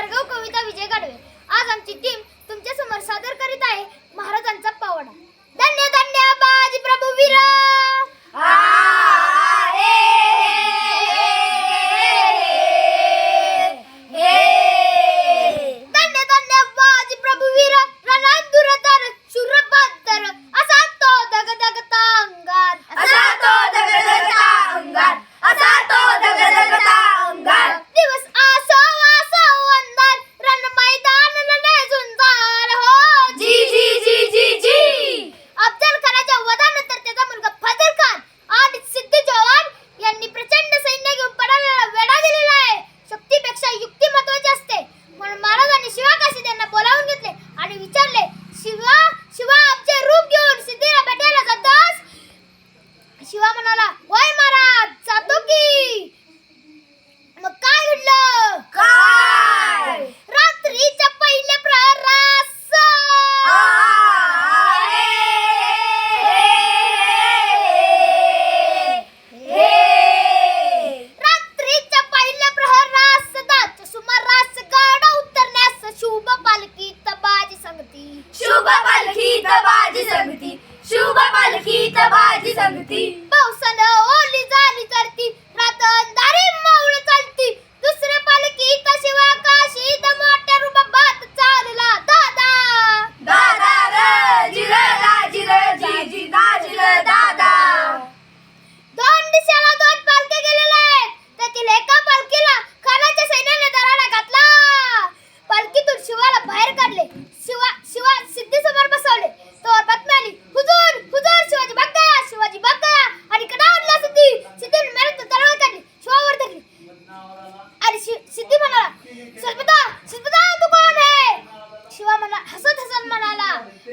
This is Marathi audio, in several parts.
भार्गव कविता विजय गाडवे. आज आमची टीम तुमच्यासमोर सादर करीत आहे महाराजांचा पावडा. धन्य धन्य शुभ पालखी बाजी संगती शुभ पालखी बाजी संगती पावसानं ओली झाली तर ती रात सिद्धी म्हणाला सर्वदा सर्वदा तू कोण आहे शिवा म्हणा हसत हसत म्हणाला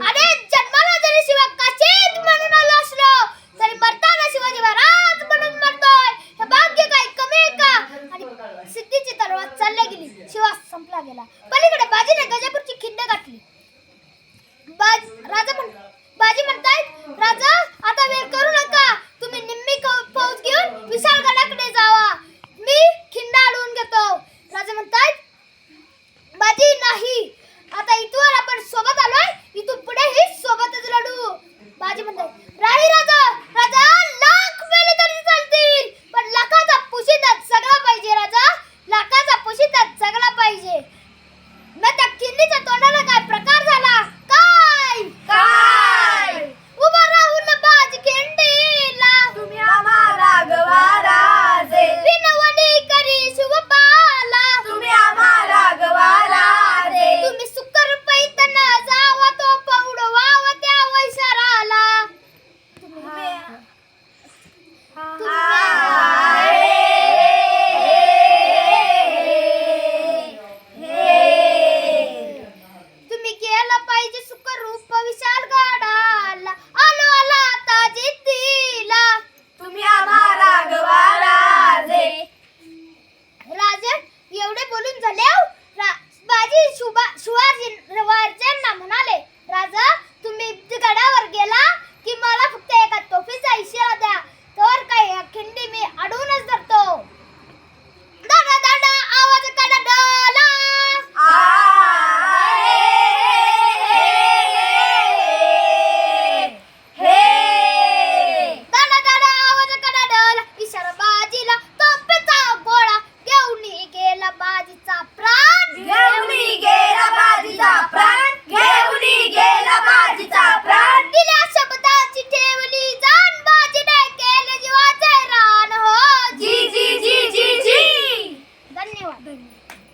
अरे जन्माला जरी शिवा काचेत म्हणून आलो असलो तरी मरताना शिवाजी महाराज म्हणून मरतोय. हे भाग्य काय? कमी आहे का? आणि सिद्धीची तरवा चालले गेली. शिवा संपला गेला. पलीकडे बाजीने गजापूरची खिंड गाठली. बाज राजा म्हण बाजी म्हणतायत राजा नाही. आता इथून आपण सोबत आलोय. इथून पुढेही सोबतच लढू माझे म्हणतात